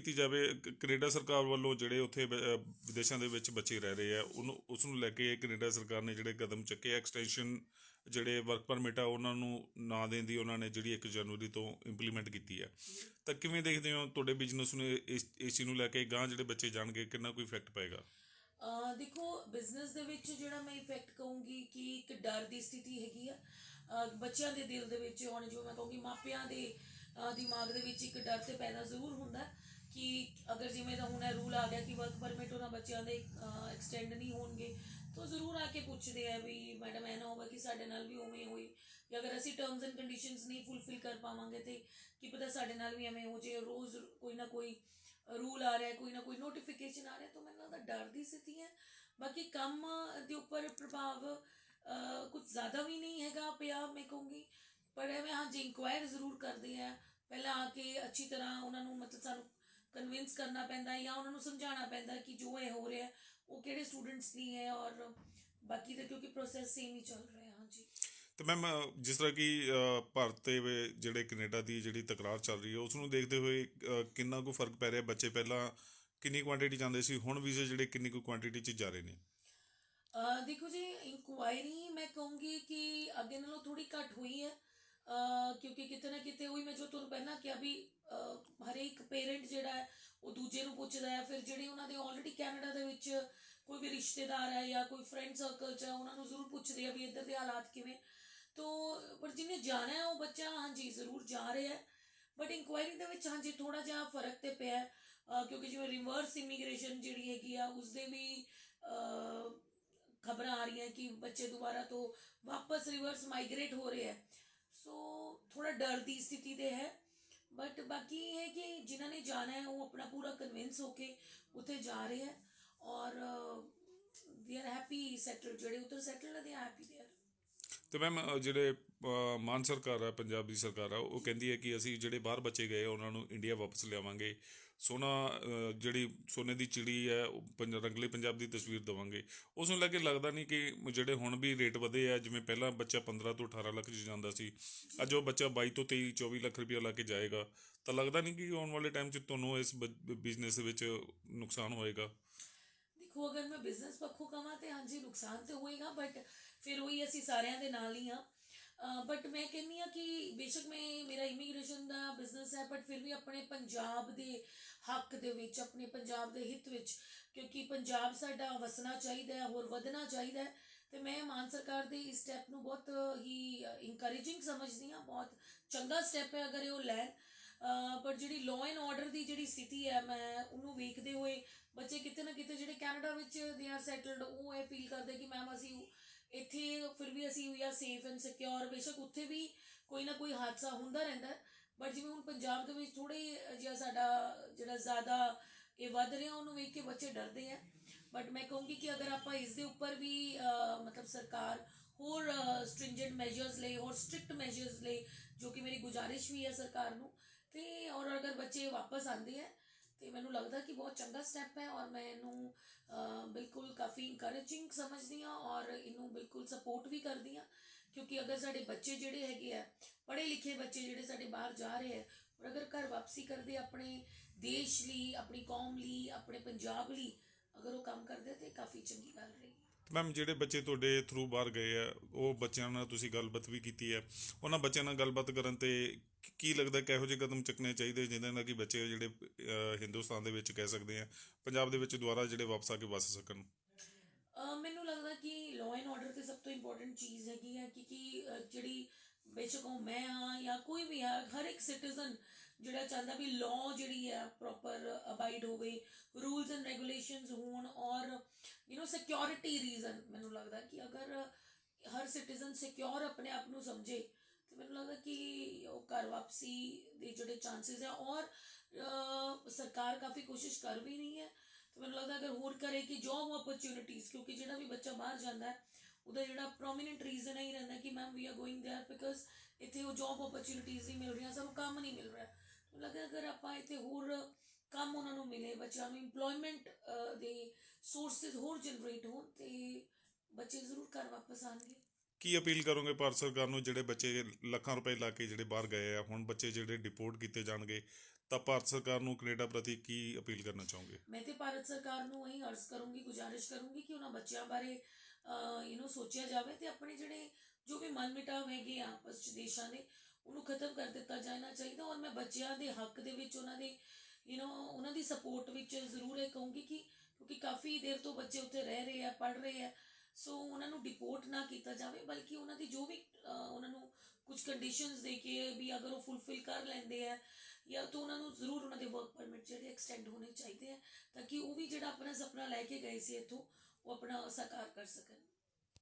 ਕੀਤੀ ਜਾਵੇ ਕੈਨੇਡਾ ਸਰਕਾਰ ਵੱਲੋਂ ਜਿਹੜੇ ਉੱਥੇ ਵਿਦੇਸ਼ਾਂ ਦੇ ਵਿੱਚ ਬੱਚੇ ਰਹਿ ਰਹੇ ਆ, ਉਹਨੂੰ, ਉਸ ਨੂੰ ਲੈ ਕੇ ਕੈਨੇਡਾ ਸਰਕਾਰ ਨੇ ਜਿਹੜੇ ਕਦਮ ਚੁੱਕੇ ਐਕਸਟੈਂਸ਼ਨ ਜਿਹੜੇ ਵਰਕ ਪਰਮਿਟ ਆ, ਉਹਨਾਂ ਨੂੰ ਨਾ ਦੇਣ ਦੀ ਉਹਨਾਂ ਨੇ ਜਿਹੜੀ 1 ਜਨਵਰੀ ਤੋਂ ਇੰਪਲੀਮੈਂਟ ਕੀਤੀ ਹੈ ਤਾਂ ਕਿਵੇਂ ਦੇਖਦੇ ਹੋ ਤੁਹਾਡੇ ਬਿਜ਼ਨਸ ਨੂੰ ਇਸ ਇਸ ਚੀਜ਼ ਨੂੰ ਲੈ ਕੇ ਗਾਂ ਜਿਹੜੇ ਬੱਚੇ ਜਾਣਗੇ, ਕਿੰਨਾ ਕੋਈ ਇਫੈਕਟ ਪਏਗਾ? ਦੇਖੋ ਬਿਜ਼ਨਸ ਦੇ ਵਿੱਚ ਜਿਹੜਾ ਮੈਂ ਇਫੈਕਟ ਕਹੂੰਗੀ ਕਿ ਇੱਕ ਡਰ ਦੀ ਸਥਿਤੀ ਹੈਗੀ ਆ। ਬੱਚਿਆਂ ਦੇ ਦਿਲ ਦੇ ਵਿੱਚ ਹੁਣ ਜੋ ਮੈਂ ਕਹੂੰਗੀ ਮਾਪਿਆਂ ਦੇ ਦਿਮਾਗ ਦੇ ਵਿੱਚ ਇੱਕ ਡਰ ਤੇ ਪੈਦਾ ਜ਼ਰੂਰ ਹੁੰਦਾ। ਕਿ ਅਗਰ ਜਿਵੇਂ ਦਾ ਹੁਣ ਇਹ ਰੂਲ ਆ ਗਿਆ ਕਿ ਵਰਕ ਪਰਮਿਟ ਉਹਨਾਂ ਬੱਚਿਆਂ ਦੇ ਐਕਸਟੈਂਡ ਨਹੀਂ ਹੋਣਗੇ, ਤਾਂ ਜ਼ਰੂਰ ਆ ਕੇ ਪੁੱਛਦੇ ਆ ਵੀ ਮੈਡਮ ਐ ਨਾ ਹੋਵੇ ਕਿ ਸਾਡੇ ਨਾਲ ਵੀ ਉਵੇਂ ਹੋਈ। ਜਾਂ ਅਗਰ ਅਸੀਂ ਟਰਮਸ ਐਂਡ ਕੰਡੀਸ਼ਨਸ ਨਹੀਂ ਫੁੱਲਫਿਲ ਕਰ ਪਾਵਾਂਗੇ ਤੇ ਕੀ ਪਤਾ ਸਾਡੇ ਨਾਲ ਵੀ ਐਵੇਂ ਹੋ ਜੇ, ਰੋਜ਼ ਕੋਈ ਨਾ ਕੋਈ ਰੂਲ ਆ ਰਿਹਾ, ਕੋਈ ਨਾ ਕੋਈ ਨੋਟੀਫਿਕੇਸ਼ਨ ਆ ਰਿਹਾ, ਤਾਂ ਮੈਨੂੰ ਲੱਗਦਾ ਡਰ ਦੀ ਸਥਿਤੀ ਹੈ। ਬਾਕੀ ਕੰਮ ਦੇ ਉੱਪਰ ਪ੍ਰਭਾਵ ਕੁਝ ਜ਼ਿਆਦਾ ਵੀ ਨਹੀਂ ਹੈਗਾ ਪਿਆ, ਮੈਂ ਕਹੂੰਗੀ। ਪਰ ਐਵੇਂ, ਹਾਂ, ਜੀ ਇਨਕੁਆਇਰ ਜ਼ਰੂਰ ਕਰਦੇ ਆ, ਪਹਿਲਾਂ ਆ ਕੇ ਅੱਛੀ ਤਰ੍ਹਾਂ ਉਹਨਾਂ ਨੂੰ ਮਤਲਬ ਸਾਨੂੰ ਕਨਵਿੰਸ ਕਰਨਾ ਪੈਂਦਾ ਹੈ ਜਾਂ ਉਹਨਾਂ ਨੂੰ ਸਮਝਾਉਣਾ ਪੈਂਦਾ ਕਿ ਜੋ ਇਹ ਹੋ ਰਿਹਾ ਉਹ ਕਿਹੜੇ ਸਟੂਡੈਂਟਸ ਲਈ ਹੈ ਔਰ ਬਾਕੀ ਤਾਂ ਕਿਉਂਕਿ ਪ੍ਰੋਸੈਸ ਸੇਮ ਹੀ ਚੱਲ ਰਿਹਾ ਹਾਂ ਜੀ ਤੇ ਮੈਮ ਜਿਸ ਤਰ੍ਹਾਂ ਕਿ ਭਾਰਤ ਤੇ ਜਿਹੜੇ ਕੈਨੇਡਾ ਦੀ ਜਿਹੜੀ ਤਕਰਾਰ ਚੱਲ ਰਹੀ ਹੈ ਉਸ ਨੂੰ ਦੇਖਦੇ ਹੋਏ ਕਿੰਨਾ ਕੁ ਫ਼ਰਕ ਪੈ ਰਿਹਾ? ਬੱਚੇ ਪਹਿਲਾਂ ਕਿੰਨੀ ਕੁਆਂਟੀਟੀ ਜਾਂਦੇ ਸੀ ਹੁਣ ਵੀਜ਼ੇ ਜਿਹੜੇ ਕਿੰਨੀ ਕੁ ਕੁਆਂਟੀਟੀ 'ਚ ਜਾ ਰਹੇ ਨੇ? ਦੇਖੋ ਜੀ ਇਨਕੁਆਇਰੀ ਮੈਂ ਕਹੂੰਗੀ ਕਿ ਅੱਗੇ ਨਾਲੋਂ ਥੋੜੀ ਘੱਟ ਹੋਈ ਹੈ। ਕਿਉਂਕਿ ਕਿਤੇ ਨਾ ਕਿਤੇ ਉਹੀ ਮੈਂ ਜੋ ਤੁਹਾਨੂੰ ਪਹਿਲਾਂ ਕਿਹਾ ਵੀ ਹਰੇਕ ਪੇਰੈਂਟ ਜਿਹੜਾ ਹੈ, ਉਹ ਦੂਜੇ ਨੂੰ ਪੁੱਛਦਾ ਹੈ, ਫਿਰ ਜਿਹੜੇ ਉਹਨਾਂ ਦੇ ਆਲਰੇਡੀ ਕੈਨੇਡਾ ਦੇ ਵਿੱਚ ਕੋਈ ਵੀ ਰਿਸ਼ਤੇਦਾਰ ਹੈ ਜਾਂ ਕੋਈ ਫਰੈਂਡ ਸਰਕਲ ਚ ਹੈ, ਉਹਨਾਂ ਨੂੰ ਜ਼ਰੂਰ ਪੁੱਛਦੇ ਆ ਵੀ ਇੱਧਰ ਦੇ ਹਾਲਾਤ ਕਿਵੇਂ। ਤੋ, ਪਰ ਜਿਹਨੇ ਜਾਣਾ ਹੈ, ਉਹ ਬੱਚਾ ਹਾਂਜੀ ਜ਼ਰੂਰ ਜਾ ਰਿਹਾ ਹੈ। ਬਟ ਇਨਕੁਆਇਰੀ ਦੇ ਵਿੱਚ ਹਾਂਜੀ ਥੋੜਾ ਜਿਹਾ ਫ਼ਰਕ ਤੇ ਪਿਆ ਹੈ ਕਿਉਂਕਿ ਜਿਵੇਂ ਰਿਵਰਸ ਇਮੀਗ੍ਰੇਸ਼ਨ ਜਿਹੜੀ ਹੈਗੀ ਆ, ਉਸਦੇ ਵੀ ਖਬਰਾਂ ਆ ਰਹੀਆਂ ਕਿ ਬੱਚੇ ਦੁਬਾਰਾ ਤੋਂ ਵਾਪਸ ਰਿਵਰਸ ਮਾਈਗ੍ਰੇਟ ਹੋ ਰਹੇ ਹੈ। ਸੋ ਥੋੜਾ ਡਰ ਦੀ ਸਥਿਤੀ ਤੇ ਹੈ। ਬਟ ਬਾਕੀ ਇਹ ਹੈ ਕਿ ਜਿਨ੍ਹਾਂ ਨੇ ਜਾਣਾ ਹੈ ਉਹ ਆਪਣਾ ਪੂਰਾ ਕਨਵਿੰਸ ਹੋ ਕੇ ਉੱਥੇ ਜਾ ਰਹੇ ਹੈ। ਔਰ ਦੇ ਆਰ ਹੈਪੀ ਸੈਟਲ ਜਿਹੜੇ ਉੱਧਰ ਸੈਟਲ ਹੈ ਦੇ ਆਰ ਹੈਪੀ ਦੇਅਰ ਤੇ ਮੈਮ ਜਿਹੜੇ ਮਾਨ ਸਰਕਾਰ ਹੈ ਪੰਜਾਬ ਦੀ ਸਰਕਾਰ ਆ ਉਹ ਕਹਿੰਦੀ ਹੈ ਕਿ ਅਸੀਂ ਜਿਹੜੇ ਬਾਹਰ ਬਚੇ ਗਏ ਆ, ਉਹਨਾਂ ਨੂੰ ਇੰਡੀਆ ਵਾਪਸ ਲਿਆਵਾਂਗੇ। ਸੋਨਾ ਜਿਹੜੀ ਸੋਨੇ ਦੀ ਚਿੜੀ ਹੈ ਰੰਗਲੇ ਪੰਜਾਬ ਦੀ ਤਸਵੀਰ ਦਵਾਂਗੇ। ਉਸ ਨੂੰ ਲੈ ਕੇ ਲੱਗਦਾ ਨਹੀਂ ਕਿ ਜਿਹੜੇ ਹੁਣ ਵੀ ਰੇਟ ਵਧੇ ਆ, ਜਿਵੇਂ ਪਹਿਲਾਂ ਬੱਚਾ 15 ਤੋਂ 18 ਲੱਖ 'ਚ ਜਾਂਦਾ ਸੀ, ਅੱਜ ਉਹ ਬੱਚਾ 22 ਤੋਂ 23 24 ਲੱਖ ਰੁਪਇਆ ਲਾ ਕੇ ਜਾਏਗਾ। ਤਾਂ ਲੱਗਦਾ ਨਹੀਂ ਕਿ ਆਉਣ ਵਾਲੇ ਟਾਈਮ 'ਚ ਤੁਹਾਨੂੰ ਇਸ ਬਿਜ਼ਨਸ ਦੇ ਵਿੱਚ ਨੁਕਸਾਨ ਹੋਏਗਾ? ਦੇਖੋ, ਅਗਰ ਮੈਂ ਬਿਜ਼ਨਸ ਪੱਖੋਂ ਕਹਾਂ ਤੇ ਹਾਂਜੀ, ਨੁਕਸਾਨ ਤੇ ਹੋਏਗਾ ਬਟ ਫਿਰ ਉਹੀ ਅਸੀਂ ਸਾਰਿਆਂ ਦੇ ਨਾਲ ਹੀ ਆ ਬਟ ਮੈਂ ਕਹਿੰਨੀ ਆ ਕਿ ਬੇਸ਼ੱਕ ਮੈਂ, ਮੇਰਾ ਇਮੀਗ੍ਰੇਸ਼ਨ ਦਾ ਬਿਜ਼ਨਸ ਹੈ ਬਟ ਫਿਰ ਵੀ ਆਪਣੇ ਪੰਜਾਬ ਦੇ ਹੱਕ ਦੇ ਵਿੱਚ, ਆਪਣੇ ਪੰਜਾਬ ਦੇ ਹਿੱਤ ਵਿੱਚ, ਕਿਉਂਕਿ ਪੰਜਾਬ ਸਾਡਾ ਵਸਣਾ ਚਾਹੀਦਾ ਹੈ, ਹੋਰ ਵਧਣਾ ਚਾਹੀਦਾ ਹੈ, ਤੇ ਮੈਂ ਮਾਨ ਸਰਕਾਰ ਦੇ ਇਸ ਸਟੈਪ ਨੂੰ ਬਹੁਤ ਹੀ ਇਨਕਰੇਜਿੰਗ ਸਮਝਦੀ ਹਾਂ, ਬਹੁਤ ਚੰਗਾ ਸਟੈਪ ਹੈ ਅਗਰ ਇਹ ਉਹ ਲੈਣ। ਪਰ ਜਿਹੜੀ ਲਾਅ ਐਂਡ ਆਰਡਰ ਦੀ ਜਿਹੜੀ ਸਥਿਤੀ ਹੈ, ਮੈਂ ਉਹਨੂੰ ਵੇਖਦੇ ਹੋਏ ਬੱਚੇ ਕਿਤੇ ਨਾ ਕਿਤੇ ਜਿਹੜੇ ਕੈਨੇਡਾ ਵਿੱਚ ਦੇ ਆਰ ਸੈਟਲਡ ਉਹ ਇਹ ਫੀਲ ਕਰਦੇ ਕਿ ਮੈਮ ਅਸੀਂ ਇੱਥੇ ਫਿਰ ਵੀ ਅਸੀਂ ਵੀ ਆ ਸੇਫ ਐਂਡ ਸਿਕਿਉਰ ਬੇਸ਼ੱਕ ਉੱਥੇ ਵੀ ਕੋਈ ਨਾ ਕੋਈ ਹਾਦਸਾ ਹੁੰਦਾ ਰਹਿੰਦਾ ਬਟ ਜਿਵੇਂ ਹੁਣ ਪੰਜਾਬ ਦੇ ਵਿੱਚ ਥੋੜੇ ਜਿਹਾ ਸਾਡਾ ਜਿਹੜਾ ਜ਼ਿਆਦਾ ਇਹ ਵੱਧ ਰਿਹਾ, ਉਹਨੂੰ ਵੇਖ ਕੇ ਬੱਚੇ ਡਰਦੇ ਆ ਬਟ ਮੈਂ ਕਹੂੰਗੀ ਕਿ ਅਗਰ ਆਪਾਂ ਇਸ ਦੇ ਉੱਪਰ ਵੀ ਮਤਲਬ ਸਰਕਾਰ ਹੋਰ ਸਟ੍ਰਿੰਜੈਂਟ ਮੈਜਰਸ ਲਈ ਹੋਰ ਸਟ੍ਰਿਕਟ ਮੈਜਰਸ ਲਈ ਜੋ ਕਿ ਮੇਰੀ ਗੁਜ਼ਾਰਿਸ਼ ਵੀ ਹੈ ਸਰਕਾਰ ਨੂੰ, ਤੇ ਔਰ ਅਗਰ ਬੱਚੇ ਵਾਪਸ ਆਉਂਦੇ ਹੈ ਤੇ ਮੈਨੂੰ ਲੱਗਦਾ ਕਿ ਬਹੁਤ ਚੰਗਾ ਸਟੈਪ ਹੈ ਔਰ ਮੈਂ ਇਹਨੂੰ ਬਿਲਕੁਲ ਕਾਫੀ ਇਨਕਰੇਜਿੰਗ ਸਮਝਦੀ ਹਾਂ ਔਰ ਇਹਨੂੰ ਬਿਲਕੁਲ ਸਪੋਰਟ ਵੀ ਕਰਦੀ ਹਾਂ। ਕਿਉਂਕਿ ਅਗਰ ਸਾਡੇ ਬੱਚੇ ਜਿਹੜੇ ਹੈਗੇ ਆ ਪੜ੍ਹੇ ਲਿਖੇ ਬੱਚੇ ਜਿਹੜੇ ਸਾਡੇ ਬਾਹਰ ਜਾ ਰਹੇ ਹੈ ਔਰ ਅਗਰ ਘਰ ਵਾਪਸੀ ਕਰਦੇ ਆਪਣੇ ਦੇਸ਼ ਲਈ, ਆਪਣੀ ਕੌਮ ਲਈ, ਆਪਣੇ ਪੰਜਾਬ ਲਈ, ਅਗਰ ਉਹ ਕੰਮ ਕਰਦੇ ਤੇ ਕਾਫੀ ਚੰਗੀ ਗੱਲ ਰਹੀ ਮੈਮ ਜਿਹੜੇ ਬੱਚੇ ਤੁਹਾਡੇ ਥਰੂ ਬਾਹਰ ਗਏ ਆ, ਉਹ ਬੱਚਿਆਂ ਨਾਲ ਤੁਸੀਂ ਗੱਲਬਾਤ ਵੀ ਕੀਤੀ ਹੈ। ਉਹਨਾਂ ਬੱਚਿਆਂ ਨਾਲ ਗੱਲਬਾਤ ਕਰਨ ਤੇ ਕੀ- ਲੱਗਦਾ ਕਿਹੋ ਜਿਹੇ ਕਦਮ ਚੱਕਣੇ ਚਾਹੀਦੇ ਜਿਹਦੇ ਨਾਲ ਕਿ ਬੱਚੇ ਜਿਹੜੇ ਹਿੰਦੁਸਤਾਨ ਦੇ ਵਿੱਚ ਕਹਿ ਸਕਦੇ ਆ, ਪੰਜਾਬ ਦੇ ਵਿੱਚ ਦੁਬਾਰਾ ਜਿਹੜੇ ਵਾਪਸ ਆ ਕੇ ਵਸ ਸਕਣ? ਮੈਨੂੰ ਲੱਗਦਾ ਕਿ ਲਾਅ ਐਂਡ ਆਰਡਰ ਤੇ ਸਭ ਤੋਂ ਇੰਪੋਰਟੈਂਟ ਚੀਜ਼ ਹੈਗੀ ਹੈ ਕਿ ਕਿ ਜਿਹੜੀ ਬੇਸ਼ੱਕ ਉਹ ਮੈਂ ਹਾਂ ਜਾਂ ਕੋਈ ਵੀ ਹੈ, ਹਰ ਇੱਕ ਸਿਟੀਜ਼ਨ ਜਿਹੜਾ ਚਾਹੁੰਦਾ ਵੀ ਲਾਅ ਜਿਹੜੀ ਹੈ ਪ੍ਰੋਪਰ ਅਬਾਈਡ ਹੋਵੇ ਰੂਲਸ ਐਂਡ ਰੈਗੂਲੇਸ਼ਨਸ ਹੋਣ ਔਰ ਯੂ نو ਸਿਕਿਉਰਿਟੀ ਰੀਜ਼ਨ ਮੈਨੂੰ ਲੱਗਦਾ ਕਿ ਅਗਰ ਹਰ ਸਿਟੀਜ਼ਨ ਸਿਕਿਉਰ ਆਪਣੇ ਆਪ ਨੂੰ ਸਮਝੇ ਤੇ ਮੈਨੂੰ ਲੱਗਦਾ ਕਿ ਉਹ ਘਰ ਵਾਪਸੀ ਦੇ ਜਿਹੜੇ ਚਾਂਸਸ ਹੈ ਔਰ ਸਰਕਾਰ ਕਾਫੀ ਕੋਸ਼ਿਸ਼ ਕਰ ਵੀ ਰਹੀ ਹੈ। ਤੇ ਮੈਨੂੰ ਲੱਗਦਾ ਅਗਰ ਹੋਰ ਕਰੇ ਕਿ ਜੋਬ ਓਪਰਚੁਨਿਟੀਜ਼ ਕਿਉਂਕਿ ਜਿਹੜਾ ਵੀ ਬੱਚਾ ਬਾਹਰ ਜਾਂਦਾ ਉਹਦਾ ਜਿਹੜਾ ਪ੍ਰੋਮਿਨੈਂਟ ਰੀਜ਼ਨ ਹੈ ਹੀ ਰਹਿੰਦਾ ਕਿ ma'am we are going there because ਇੱਥੇ ਉਹ ਜੋਬ ਓਪਰਚੁਨਿਟੀਜ਼ ਨਹੀਂ ਮਿਲ ਰਹੀਆਂ, ਸਾਨੂੰ ਕੰਮ ਨਹੀਂ ਮਿਲ ਰਿਹਾ। ਮੈਨੂੰ ਲੱਗਦਾ ਅਗਰ ਆਪਾਂ ਇੱਥੇ ਹੋਰ ਕੰਮ ਉਹਨਾਂ ਨੂੰ ਮਿਲੇ, ਬੱਚਿਆਂ ਨੂੰ EMPLOYMENT ਦੇ ਸੋਰਸਸ ਹੋਰ ਜਨਰੇਟ ਹੋਣ, ਤੇ ਬੱਚੇ ਜ਼ਰੂਰ ਘਰ ਵਾਪਸ ਆਣਗੇ ਕੀ ਅਪੀਲ ਕਰੋਗੇ ਭਾਰਤ ਸਰਕਾਰ ਨੂੰ ਜਿਹੜੇ ਬੱਚੇ ਲੱਖਾਂ ਰੁਪਏ ਲਾ ਕੇ ਜਿਹੜੇ ਬਾਹਰ ਗਏ ਆ ਹੁਣ ਬੱਚੇ ਜਿਹੜੇ ਡਿਪੋਰਟ ਕੀਤੇ ਜਾਣਗੇ ਤਾਂ ਭਾਰਤ ਸਰਕਾਰ ਨੂੰ ਕੈਨੇਡਾ ਪ੍ਰਤੀ ਕੀ ਅਪੀਲ ਕਰਨਾ ਚਾਹੋਗੇ ਮੈਂ ਤੇ ਭਾਰਤ ਸਰਕਾਰ ਨੂੰ ਇਹੀ ਅਰਜ਼ ਕਰੂੰਗੀ ਗੁਜ਼ਾਰਿਸ਼ ਕਰੂੰਗੀ ਕਿ ਉਹਨਾਂ ਬੱਚਿਆਂ ਬਾਰੇ ਯੂ نو ਸੋਚਿਆ ਜਾਵੇ ਤੇ ਆਪਣੇ ਜਿਹੜੇ ਜੋ ਵੀ ਮਨਮਿਟਾਵ ਹੈਗੇ ਆ ਆਪਸ ਚ ਦੇਸ਼ਾਂ ਦੇ ਉਹਨੂੰ ਖਤਮ ਕਰ ਦਿੱਤਾ ਜਾਣਾ ਚਾਹੀਦਾ ਔਰ ਮੈਂ ਬੱਚਿਆਂ ਦੇ ਹੱਕ ਦੇ ਵਿੱਚ ਉਹਨਾਂ ਦੇ ਯੂ نو ਉਹਨਾਂ ਦੀ ਸਪੋਰਟ ਵਿੱਚ ਜ਼ਰੂਰ ਇਹ ਕਹੂੰਗੀ ਕਿ ਕਿਉਂਕਿ ਕਾਫੀ ਦੇਰ ਤੋਂ ਬੱਚੇ ਉੱਥੇ ਰਹਿ ਰਹੇ ਆ ਪੜ ਰਹੇ ਆ ਸੋ ਉਹਨਾਂ ਨੂੰ ਡਿਪੋਰਟ ਨਾ ਕੀਤਾ ਜਾਵੇ ਬਲਕਿ ਉਹਨਾਂ ਦੀ ਜੋ ਵੀ ਅਹ, ਉਹਨਾਂ ਨੂੰ ਕੁਝ ਕੰਡੀਸ਼ਨਸ ਦੇ ਕੇ ਵੀ ਅਗਰ ਉਹ ਫੁੱਲਫਿਲ ਕਰ ਲੈਂਦੇ ਆ ਜਾਂ ਤਾਂ ਉਹਨਾਂ ਨੂੰ ਜ਼ਰੂਰ ਉਹਨਾਂ ਦੇ ਵਰਕ ਪਰਮਿਟ ਜਿਹੜੇ ਐਕਸਟੈਂਡ ਹੋਣੇ ਚਾਹੀਦੇ ਆ ਤਾਂ ਕਿ ਉਹ ਵੀ ਜਿਹੜਾ ਆਪਣਾ ਸੁਪਨਾ ਲੈ ਕੇ ਗਏ ਸੀ ਇੱਥੋਂ ਉਹ ਆਪਣਾ ਸਾਕਾਰ ਕਰ ਸਕਣ।